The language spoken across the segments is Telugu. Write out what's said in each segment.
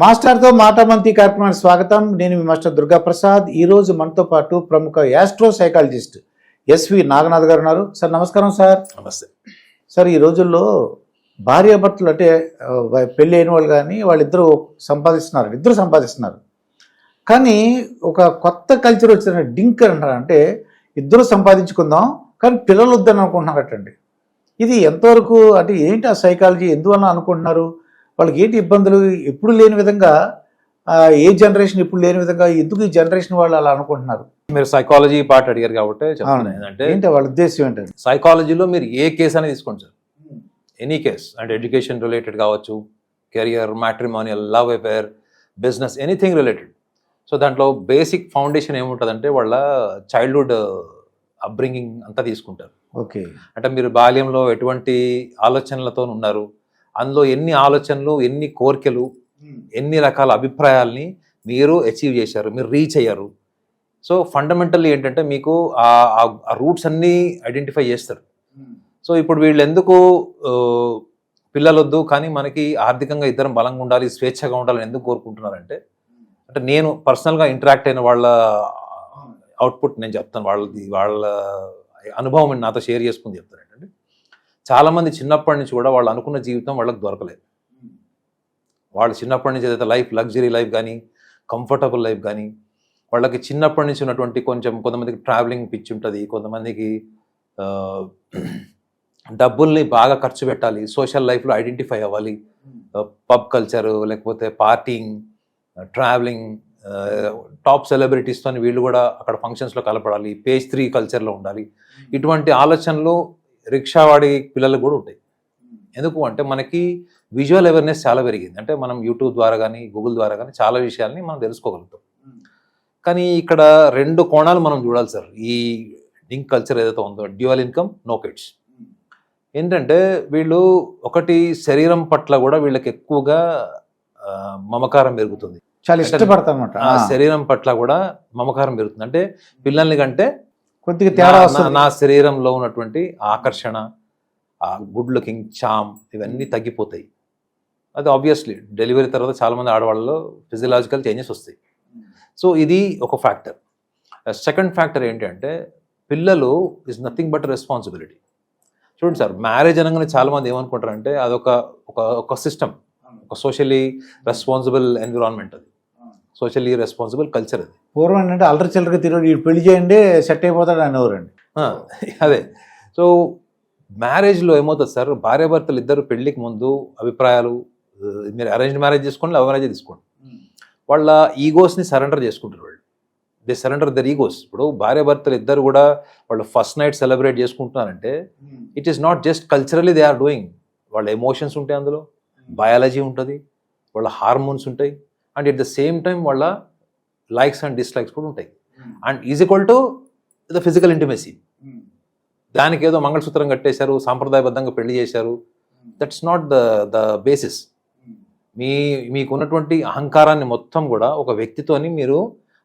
మాస్టర్తో మాటామంతి కార్యక్రమానికి స్వాగతం. నేను మీ మాస్టర్ దుర్గా ప్రసాద్ ఈ రోజు మనతో పాటు ప్రముఖ యాస్ట్రో సైకాలజిస్ట్ ఎస్వి నాగనాథ్ గారు ఉన్నారు. సార్ నమస్కారం సార్. నమస్తే. సార్ ఈ రోజుల్లో భార్యాభర్తలు అంటే పెళ్ళి అయిన వాళ్ళు కానీ వాళ్ళిద్దరూ సంపాదిస్తున్నారు. ఇద్దరు సంపాదిస్తున్నారు. కానీ ఒక కొత్త కల్చర్ వచ్చిన డింక్ అంటారు. అంటే ఇద్దరు సంపాదించుకుందాం కానీ పిల్లలు వద్దని అనుకుంటున్నారటండి. ఇది ఎంతవరకు అంటే ఏంటి ఆ సైకాలజీ ఎందువల్ల అనుకుంటున్నారు? వాళ్ళకి ఏంటి ఇబ్బందులు? ఎప్పుడు లేని విధంగా ఏ జనరేషన్ ఇప్పుడు లేని విధంగా ఎందుకు ఈ జనరేషన్ వాళ్ళు అలా అనుకుంటున్నారు? మీరు సైకాలజీ పార్ట్ అడిగారు కాబట్టి. ఏంటంటే ఏంటి వాళ్ళ ఉద్దేశం ఏంటంటే సైకాలజీలో మీరు ఏ కేసు అనేది తీసుకోండి సార్. ఎనీ కేస్ అంటే ఎడ్యుకేషన్ రిలేటెడ్ కావచ్చు career matrimonial love affair business anything related so దాంట్లో బేసిక్ ఫౌండేషన్ ఏముంటుందంటే వాళ్ళ చైల్డ్హుడ్ అప్బ్రింగింగ్ అంతా తీసుకుంటారు. ఓకే. అంటే మీరు బాల్యంలో ఎటువంటి ఆలోచనలతో ఉన్నారు అందులో ఎన్ని ఆలోచనలు ఎన్ని కోరికలు ఎన్ని రకాల అభిప్రాయాల్ని మీరు అచీవ్ చేశారు మీరు రీచ్ అయ్యారు. సో ఫండమెంటల్లీ ఏంటంటే మీకు ఆ రూట్స్ అన్నీ ఐడెంటిఫై చేస్తారు. సో ఇప్పుడు వీళ్ళు ఎందుకు ఆ, పిల్లలొద్దు కానీ మనకి ఆర్థికంగా ఇద్దరం బలంగా ఉండాలి స్వేచ్ఛగా ఉండాలని ఎందుకు కోరుకుంటున్నారంటే అంటే నేను పర్సనల్గా ఇంటరాక్ట్ అయిన వాళ్ళ అవుట్పుట్ నేను చెప్తాను వాళ్ళది వాళ్ళ అనుభవం నాతో షేర్ చేసుకుని చెప్తాను ఏంటంటే చాలామంది చిన్నప్పటి నుంచి కూడా వాళ్ళు అనుకున్న జీవితం వాళ్ళకి దొరకలేదు. వాళ్ళు చిన్నప్పటి నుంచి ఏదైతే లైఫ్ లగ్జరీ లైఫ్ కానీ కంఫర్టబుల్ లైఫ్ కానీ వాళ్ళకి చిన్నప్పటి నుంచి ఉన్నటువంటి కొంచెం కొంతమందికి ట్రావెలింగ్ పిచ్చి ఉంటుంది కొంతమందికి డబ్బుల్ని బాగా ఖర్చు పెట్టాలి సోషల్ లైఫ్లో ఐడెంటిఫై అవ్వాలి. పబ్ కల్చర్ లేకపోతే పార్టీంగ్ ట్రావెలింగ్ టాప్ సెలబ్రిటీస్తో వీళ్ళు కూడా అక్కడ ఫంక్షన్స్లో కలపడాలి పేజ్ త్రీ కల్చర్లో ఉండాలి. ఇటువంటి ఆలోచనలు రిక్షావాడి పిల్లలకు కూడా ఉంటాయి. ఎందుకు అంటే మనకి విజువల్ అవేర్నెస్ చాలా పెరిగింది. అంటే మనం యూట్యూబ్ ద్వారా కానీ గూగుల్ ద్వారా కానీ చాలా విషయాల్ని మనం తెలుసుకోగలుగుతాం. కానీ ఇక్కడ రెండు కోణాలు మనం చూడాలి సార్. ఈ డింక్ కల్చర్ ఏదైతే ఉందో డ్యూయల్ ఇన్కమ్ నో కిడ్స్. ఏంటంటే వీళ్ళు ఒకటి శరీరం పట్ల కూడా వీళ్ళకి ఎక్కువగా మమకారం పెరుగుతుంది. చాలా ఇష్టపడతారు శరీరం పట్ల కూడా మమకారం పెరుగుతుంది. అంటే పిల్లల్ని కంటే కొద్దిగా తేడా నా- వస్తుంది. నా శరీరంలో ఉన్నటువంటి ఆకర్షణ ఆ గుడ్ లుకింగ్ చామ్ ఇవన్నీ తగ్గిపోతాయి. అది ఆబ్వియస్లీ డెలివరీ తర్వాత చాలా మంది ఆడవాళ్ళలో ఫిజియలాజికల్ చేంజెస్ వస్తాయి. సో ఇది ఒక ఫ్యాక్టర్ సెకండ్ ఫ్యాక్టర్ ఏంటంటే పిల్లలు ఇస్ నథింగ్ బట్ రెస్పాన్సిబిలిటీ చూడండి సార్ మ్యారేజ్ అనగానే చాలా మంది ఏమనుకుంటారంటే అదొక ఒక ఒక సిస్టమ్ ఒక సోషల్లీ రెస్పాన్సిబుల్ ఎన్విరాన్మెంట్ అది. సోషల్లీ రెస్పాన్సిబుల్ కల్చర్ అది. పూర్వం ఏంటంటే అల్లరి చిల్లరగా తిరిగి పెళ్ళి చేయండి సెట్ అయిపోతాడు అనేవారండి. అదే. సో మ్యారేజ్లో ఏమవుతుంది సార్? భార్యాభర్తలు ఇద్దరు పెళ్ళికి ముందు అభిప్రాయాలు మీరు అరేంజ్ మ్యారేజ్ చేసుకోండి లవ్ మ్యారేజ్ తీసుకోండి. వాళ్ళ ఈగోస్ని సరెండర్ చేసుకుంటారు వాళ్ళు. They surrender their egos. ఇప్పుడు భార్యాభర్తలు ఇద్దరు కూడా వాళ్ళు first night celebrate చేసుకుంటున్నారంటే it is not just culturally they are doing వాళ్ళ ఎమోషన్స్ ఉంటాయి అందులో బయాలజీ ఉంటుంది వాళ్ళ హార్మోన్స్ ఉంటాయి. And at the same time వాళ్ళ లైక్స్ అండ్ డిస్లైక్స్ కూడా ఉంటాయి. And is equal to the physical intimacy. దానికి ఏదో మంగళసూత్రం కట్టేశారు సాంప్రదాయబద్ధంగా పెళ్ళి చేశారు. That's not the the basis మీ మీకు ఉన్నటువంటి అహంకారాన్ని మొత్తం కూడా ఒక వ్యక్తితోని మీరు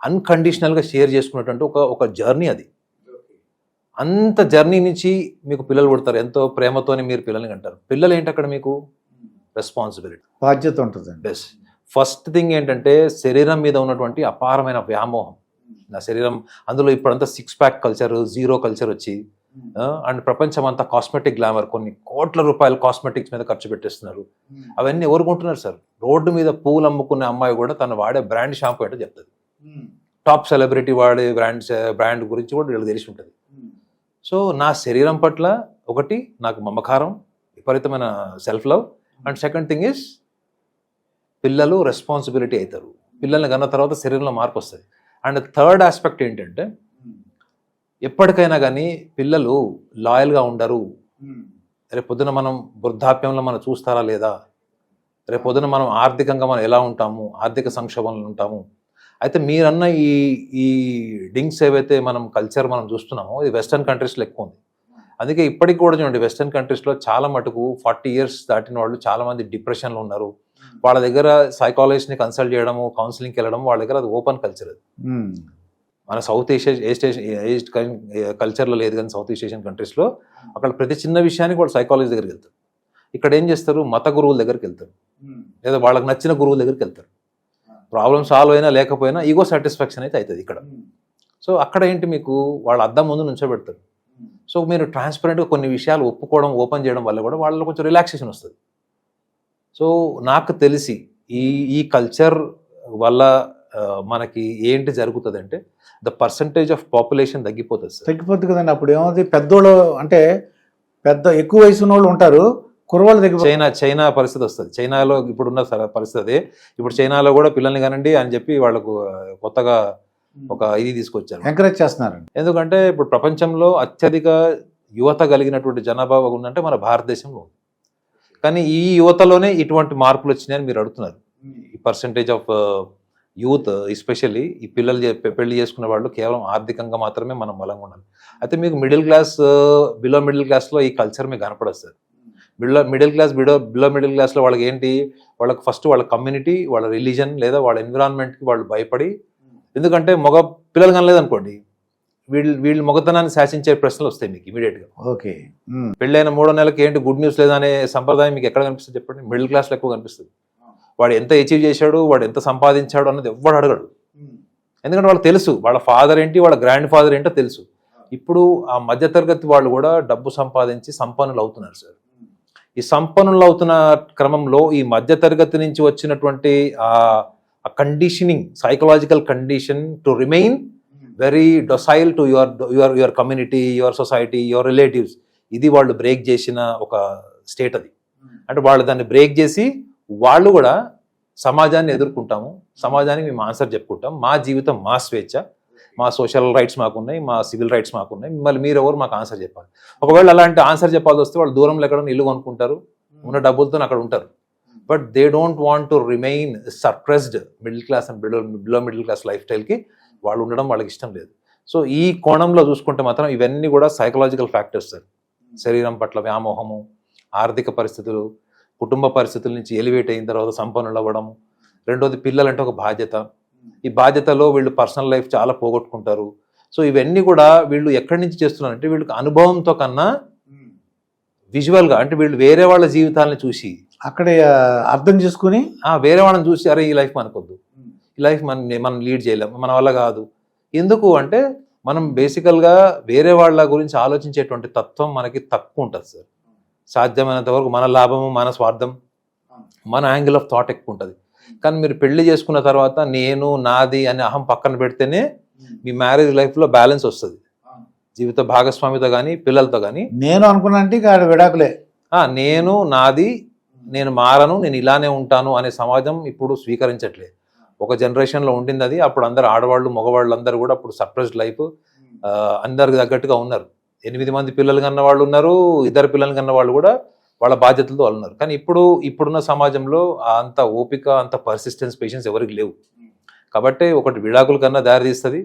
అన్కండిషనల్గా షేర్ చేసుకున్నటువంటి ఒక ఒక జర్నీ అది. అంత జర్నీ నుంచి మీకు పిల్లలు పుడతారు. ఎంతో ప్రేమతోని మీరు పిల్లల్ని కంటారు. పిల్లలు ఏంటి అక్కడ మీకు? రెస్పాన్సిబిలిటీ బాధ్యత ఉంటుందండి. బెస్ట్ ఫస్ట్ థింగ్ ఏంటంటే శరీరం మీద ఉన్నటువంటి అపారమైన వ్యామోహం. నా శరీరం అందులో ఇప్పుడంతా six pack culture zero culture వచ్చి అండ్ ప్రపంచం అంతా కాస్మెటిక్ గ్లామర్ కొన్ని కోట్ల రూపాయలు కాస్మెటిక్స్ మీద ఖర్చు పెట్టేస్తున్నారు. అవన్నీ ఎవరు కొంటున్నారు సార్? రోడ్డు మీద పూలు అమ్ముకునే అమ్మాయి కూడా తను వాడే బ్రాండ్ షాంపూ ఏంటో చెప్తుంది. టాప్ సెలబ్రిటీ వాడే బ్రాండ్ బ్రాండ్ గురించి కూడా వీళ్ళకి తెలిసి ఉంటుంది. సో నా శరీరం పట్ల ఒకటి నాకు మమకారం విపరీతమైన self love and second thing is పిల్లలు రెస్పాన్సిబిలిటీ అవుతారు పిల్లల్ని కన్న తర్వాత శరీరంలో మార్పు వస్తుంది. అండ్ థర్డ్ ఆస్పెక్ట్ ఏంటంటే ఎప్పటికైనా కానీ పిల్లలు లాయల్గా ఉండరు. రేపు పొద్దున మనం వృద్ధాప్యంలో మనం చూస్తారా లేదా? రేపు పొద్దున మనం ఆర్థికంగా మనం ఎలా ఉంటాము? ఆర్థిక సంక్షోభంలో ఉంటాము. అయితే మీరన్న ఈ ఈ డింగ్స్ ఏవైతే మనం కల్చర్ మనం చూస్తున్నామో ఇది వెస్టర్న్ కంట్రీస్లో ఎక్కువ ఉంది. అందుకే ఇప్పటికి కూడా చూడండి వెస్టర్న్ కంట్రీస్లో చాలా మటుకు ఫార్టీ ఇయర్స్ దాటిన వాళ్ళు చాలా మంది డిప్రెషన్లో ఉన్నారు. వాళ్ళ దగ్గర సైకాలజిస్ట్ని కన్సల్ట్ చేయడము కౌన్సిలింగ్కి వెళ్ళడం వాళ్ళ దగ్గర అది ఓపెన్ కల్చర్ అది. మన సౌత్ ఏషియా ఏ స్టేషన్ ఏజ్ కల్చర్లో లేదు కానీ సౌత్ ఈస్ట్ ఏషియన్ కంట్రీస్లో అక్కడ ప్రతి చిన్న విషయానికి వాళ్ళు సైకాలజీ దగ్గరికి వెళ్తారు. ఇక్కడ ఏం చేస్తారు? మత గురువుల దగ్గరికి వెళ్తారు. లేదా వాళ్ళకి నచ్చిన గురువుల దగ్గరికి వెళ్తారు. ప్రాబ్లమ్ సాల్వ్ అయినా లేకపోయినా ఈగో సాటిస్ఫాక్షన్ అయితే అవుతుంది ఇక్కడ. సో అక్కడ ఏంటి మీకు? వాళ్ళ అద్దం ముందు నుంచోబెడతారు. సో మీరు ట్రాన్స్పరెంట్గా కొన్ని విషయాలు ఒప్పుకోవడం ఓపెన్ చేయడం వల్ల కూడా వాళ్ళలో కొంచెం రిలాక్సేషన్ వస్తుంది. సో నాకు తెలిసి ఈ ఈ కల్చర్ వల్ల మనకి ఏంటి జరుగుతుంది అంటే ద పర్సంటేజ్ ఆఫ్ పాపులేషన్ తగ్గిపోతుంది సార్. తగ్గిపోద్ది కదండి. అప్పుడు ఏమవుతుంది? పెద్దోళ్ళు అంటే పెద్ద ఎక్కువ వయసు ఉన్న వాళ్ళు ఉంటారు కుర్రవాళ్ళు తగ్గిపోతుంది చైనా చైనా పరిస్థితి వస్తుంది. చైనాలో ఇప్పుడున్న పరిస్థితి అదే. ఇప్పుడు చైనాలో కూడా పిల్లల్ని కానండి అని చెప్పి వాళ్ళకు కొత్తగా ఒక ఇది తీసుకొచ్చారు. ఎంకరేజ్ చేస్తున్నారండి. ఎందుకంటే ఇప్పుడు ప్రపంచంలో అత్యధిక యువత కలిగినటువంటి జనాభా ఉందంటే మన భారతదేశంలో ఉంది. కానీ ఈ యువతలోనే ఇటువంటి మార్పులు వచ్చినాయని మీరు అడుగుతున్నారు. ఈ పర్సంటేజ్ ఆఫ్ యూత్ ఎస్పెషల్లీ ఈ పిల్లలు చే- పెళ్ళి చేసుకునే వాళ్ళు కేవలం ఆర్థికంగా మాత్రమే మనం బలంగా ఉండాలి. అయితే మీకు మిడిల్ క్లాస్ బిలో మిడిల్ క్లాస్లో ఈ కల్చర్ మీకు కనపడదు సార్. బిలో మిడిల్ క్లాస్ బిడో బిలో మిడిల్ క్లాస్లో వాళ్ళకి ఏంటి? వాళ్ళకి ఫస్ట్ వాళ్ళ కమ్యూనిటీ వాళ్ళ రిలీజన్ లేదా వాళ్ళ ఎన్విరాన్మెంట్కి వాళ్ళు భయపడి ఎందుకంటే మగ పిల్లలు కనలేదనుకోండి వీళ్ళు వీళ్ళు మగతనాన్ని శాసించే ప్రశ్నలు వస్తాయి మీకు ఇమీడియట్గా ఓకే. పెళ్ళైన మూడో నెలకి ఏంటి గుడ్ న్యూస్ లేదనే సంప్రదాయం మీకు ఎక్కడ కనిపిస్తుంది చెప్పండి? మిడిల్ క్లాస్లో ఎక్కువ కనిపిస్తుంది. వాడు ఎంత అచీవ్ చేశాడు వాడు ఎంత సంపాదించాడు అన్నది ఎవ్వడు అడగడు. ఎందుకంటే వాళ్ళకి తెలుసు వాళ్ళ ఫాదర్ ఏంటి వాళ్ళ గ్రాండ్ ఫాదర్ ఏంటో తెలుసు. ఇప్పుడు ఆ మధ్యతరగతి వాళ్ళు కూడా డబ్బు సంపాదించి సంపన్నులు అవుతున్నారు సార్. ఈ సంపన్నులు అవుతున్న క్రమంలో ఈ మధ్యతరగతి నుంచి వచ్చినటువంటి ఆ conditioning psychological condition to remain very docile to your your your community your society your relatives. ఇది వాళ్ళు బ్రేక్ చేసిన ఒక స్టేట్ అది. అంటే వాళ్ళు దాన్ని బ్రేక్ చేసి వాళ్ళు కూడా సమాజాన్ని ఎదుర్కొంటాము. సమాజానికి మేము ఆన్సర్ చెప్పుకుంటాం. మా జీవితం మా స్వేచ్ఛ. మా సోషల్ రైట్స్ మాకున్నాయి మా సివిల్ రైట్స్ మాకున్నాయి. మిమ్మల్ని మీరు ఎవరు మాకు ఆన్సర్ చెప్పాలి. ఒకవేళ అలాంటి ఆన్సర్ చెప్పాల్సి వస్తే వాళ్ళు దూరంలో ఎక్కడ ఇల్లు కొనుక్కుంటారు ఉన్న డబ్బులతో అక్కడ ఉంటారు. But they don't want to remain suppressed middle class and below below middle class life స్టైల్కి వాళ్ళు ఉండడం వాళ్ళకి ఇష్టం లేదు. సో ఈ కోణంలో చూసుకుంటే మాత్రం ఇవన్నీ కూడా సైకలాజికల్ ఫ్యాక్టర్స్ సార్ శరీరం పట్ల వ్యామోహము ఆర్థిక పరిస్థితులు కుటుంబ పరిస్థితుల నుంచి ఎలివేట్ అయిన తర్వాత సంపన్నులు అవ్వడము రెండోది పిల్లలంటే ఒక బాధ్యత. ఈ బాధ్యతలో వీళ్ళు పర్సనల్ లైఫ్ చాలా పోగొట్టుకుంటారు. సో ఇవన్నీ కూడా వీళ్ళు ఎక్కడి నుంచి చేస్తున్నారంటే వీళ్ళకి అనుభవంతో కన్నా విజువల్గా అంటే వీళ్ళు వేరే వాళ్ళ జీవితాలను చూసి అక్కడే అర్థం చేసుకుని ఆ వేరే వాళ్ళని చూసి అరే ఈ లైఫ్ మనకొద్దు. ఈ లైఫ్ మన మనం లీడ్ చేయలేం మన వల్ల కాదు. ఎందుకు అంటే మనం బేసికల్గా వేరే వాళ్ళ గురించి ఆలోచించేటువంటి తత్వం మనకి తక్కువ ఉంటుంది సార్. సాధ్యమైనంత వరకు మన లాభము మన స్వార్థం మన యాంగిల్ ఆఫ్ థాట్ ఎక్కువ ఉంటుంది. కానీ మీరు పెళ్ళి చేసుకున్న తర్వాత నేను నాది అని అహం పక్కన పెడితేనే మీ మ్యారేజ్ లైఫ్లో బ్యాలెన్స్ వస్తుంది. జీవిత భాగస్వామితో కానీ పిల్లలతో కానీ నేను అనుకున్నా అంటే ఇక ఆడ విడాకులే. నేను నాది నేను మారను నేను ఇలానే ఉంటాను అనే సమాజం ఇప్పుడు స్వీకరించట్లేదు. ఒక జనరేషన్లో ఉండింది అది అప్పుడు అందరు ఆడవాళ్ళు మగవాళ్ళు అందరూ కూడా అప్పుడు సర్ప్రైజ్డ్ లైఫ్ అందరికి తగ్గట్టుగా ఉన్నారు. ఎనిమిది మంది పిల్లలు కన్న వాళ్ళు ఉన్నారు. ఇద్దరు పిల్లలు కన్న వాళ్ళు కూడా వాళ్ళ బాధ్యతలతో వాళ్ళు ఉన్నారు కానీ ఇప్పుడు ఇప్పుడున్న సమాజంలో అంత ఓపిక అంత పర్సిస్టెన్స్ పేషెన్స్ ఎవరికి లేవు. కాబట్టి ఒకటి విడాకుల కన్నా దారి తీస్తుంది.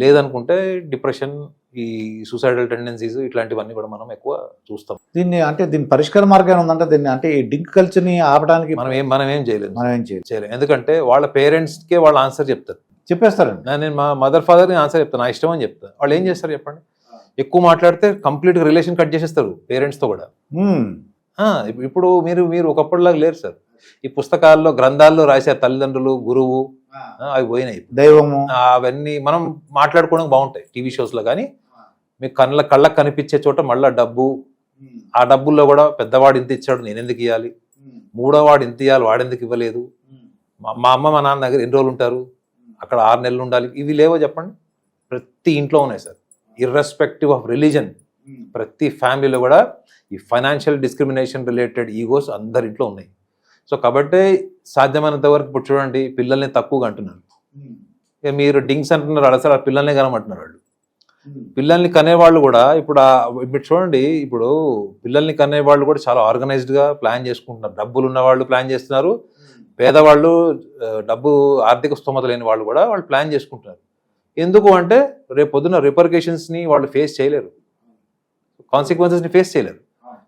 లేదనుకుంటే డిప్రెషన్ ఈ సూసైడల్ టెండెన్సీస్ ఇట్లాంటివన్నీ కూడా మనం ఎక్కువ చూస్తాం. దీన్ని అంటే దీని పరిష్కార మార్గం ఉందంటే దీన్ని అంటే ఈ డింక్ కల్చర్ని ఆపడానికి మనం ఏం మనం ఏం చేయలేదు మనం ఏం చేయాలి. చేయలేం. ఎందుకంటే వాళ్ళ పేరెంట్స్కే వాళ్ళ ఆన్సర్ చెప్తారు. చెప్పేస్తారండి. నేను మా మదర్ ఫాదర్ నేను ఆన్సర్ చెప్తాను. నా ఇష్టం అని చెప్తాను. వాళ్ళు ఏం చేస్తారు చెప్పండి? ఎక్కువ మాట్లాడితే కంప్లీట్గా రిలేషన్ కట్ చేసేస్తారు పేరెంట్స్తో కూడా. ఇప్పుడు మీరు మీరు ఒకప్పటిలాగా లేరు సార్. ఈ పుస్తకాల్లో గ్రంథాల్లో రాసే తల్లిదండ్రులు గురువు అవి పోయినాయి దైవము. అవన్నీ మనం మాట్లాడుకోవడానికి బాగుంటాయి టీవీ షోస్లో కానీ మీకు కళ్ళ కళ్ళకు కనిపించే చోట మళ్ళీ డబ్బు. ఆ డబ్బుల్లో కూడా పెద్దవాడు ఇంత ఇచ్చాడు నేను ఎందుకు ఇవ్వాలి మూడో వాడు ఇంత ఇవ్వాలి వాడెందుకు ఇవ్వలేదు? మా- మా అమ్మ మా నాన్న దగ్గర ఎన్ని రోజులు ఉంటారు? అక్కడ ఆరు నెలలు ఉండాలి. ఇవి లేవో చెప్పండి. ప్రతి ఇంట్లో ఉన్నాయి సార్. ఇర్రెస్పెక్టివ్ ఆఫ్ రిలీజన్ ప్రతి ఫ్యామిలీలో కూడా ఈ ఫైనాన్షియల్ డిస్క్రిమినేషన్ రిలేటెడ్ ఈగోస్ అందరి ఇంట్లో ఉన్నాయి. సో కాబట్టి సాధ్యమైనంత వరకు ఇప్పుడు చూడండి పిల్లల్ని తక్కువగా అంటున్నారు. మీరు డింగ్స్ అంటున్నారు అసలు ఆ పిల్లల్ని కనమంటున్నారు వాళ్ళు. పిల్లల్ని కనేవాళ్ళు కూడా ఇప్పుడు ఇప్పుడు చూడండి ఇప్పుడు పిల్లల్ని కనేవాళ్ళు కూడా చాలా ఆర్గనైజ్డ్గా ప్లాన్ చేసుకుంటున్నారు. డబ్బులు ఉన్న వాళ్ళు ప్లాన్ చేస్తున్నారు పేదవాళ్ళు ఆ, డబ్బు ఆర్థిక స్తోమత లేని వాళ్ళు కూడా వాళ్ళు ప్లాన్ చేసుకుంటున్నారు. ఎందుకు అంటే రేపు పొద్దున రిపర్కేషన్స్ని వాళ్ళు ఫేస్ చేయలేరు. కాన్సిక్వెన్సెస్ని ఫేస్ చేయలేరు.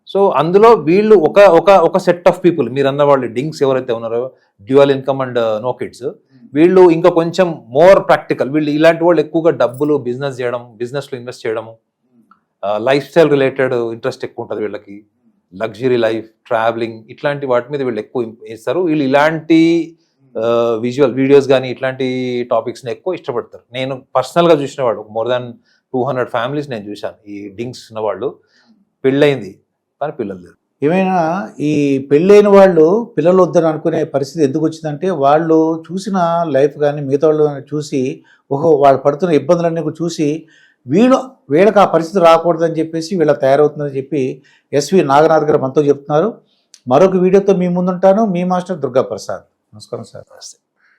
సో అందులో వీళ్ళు ఒక ఒక ఒక సెట్ ఆఫ్ పీపుల్ మీరు అన్న వాళ్ళు డింగ్స్ ఎవరైతే ఉన్నారో dual income and no kids వీళ్ళు ఇంకా కొంచెం మోర్ ప్రాక్టికల్ వీళ్ళు ఇలాంటి వాళ్ళు ఎక్కువగా డబ్బులు బిజినెస్ చేయడం బిజినెస్లో ఇన్వెస్ట్ చేయడము లైఫ్ స్టైల్ రిలేటెడ్ ఇంట్రెస్ట్ ఎక్కువ ఉంటుంది వీళ్ళకి. లగ్జరీ లైఫ్ ట్రావెలింగ్ ఇట్లాంటి వాటి మీద వీళ్ళు ఎక్కువ ఇస్తారు. వీళ్ళు ఇలాంటి విజువల్ వీడియోస్ కానీ ఇట్లాంటి టాపిక్స్ని ఎక్కువ ఇష్టపడతారు. నేను పర్సనల్గా చూసిన వాడు more than two hundred families నేను చూశాను. ఈ డింగ్స్ ఉన్న వాళ్ళు పెళ్ళయింది కానీ పిల్లలు లేరు. ఏమైనా ఈ పెళ్ళైన వాళ్ళు పిల్లలు వద్దని అనుకునే పరిస్థితి ఎందుకు వచ్చిందంటే వాళ్ళు చూసిన లైఫ్ కానీ మిగతా వాళ్ళు చూసి ఓహో వాళ్ళు పడుతున్న ఇబ్బందులన్నీ చూసి వీళ్ళు వీళ్ళకి ఆ పరిస్థితి రాకూడదని చెప్పేసి వీళ్ళ తయారవుతుందని చెప్పి ఎస్వి నాగనాథ్ గారు మనతో చెప్తున్నారు. మరొక వీడియోతో మీ ముందుంటాను. మీ మాస్టర్ దుర్గా ప్రసాద్ నమస్కారం సార్. నమస్తే.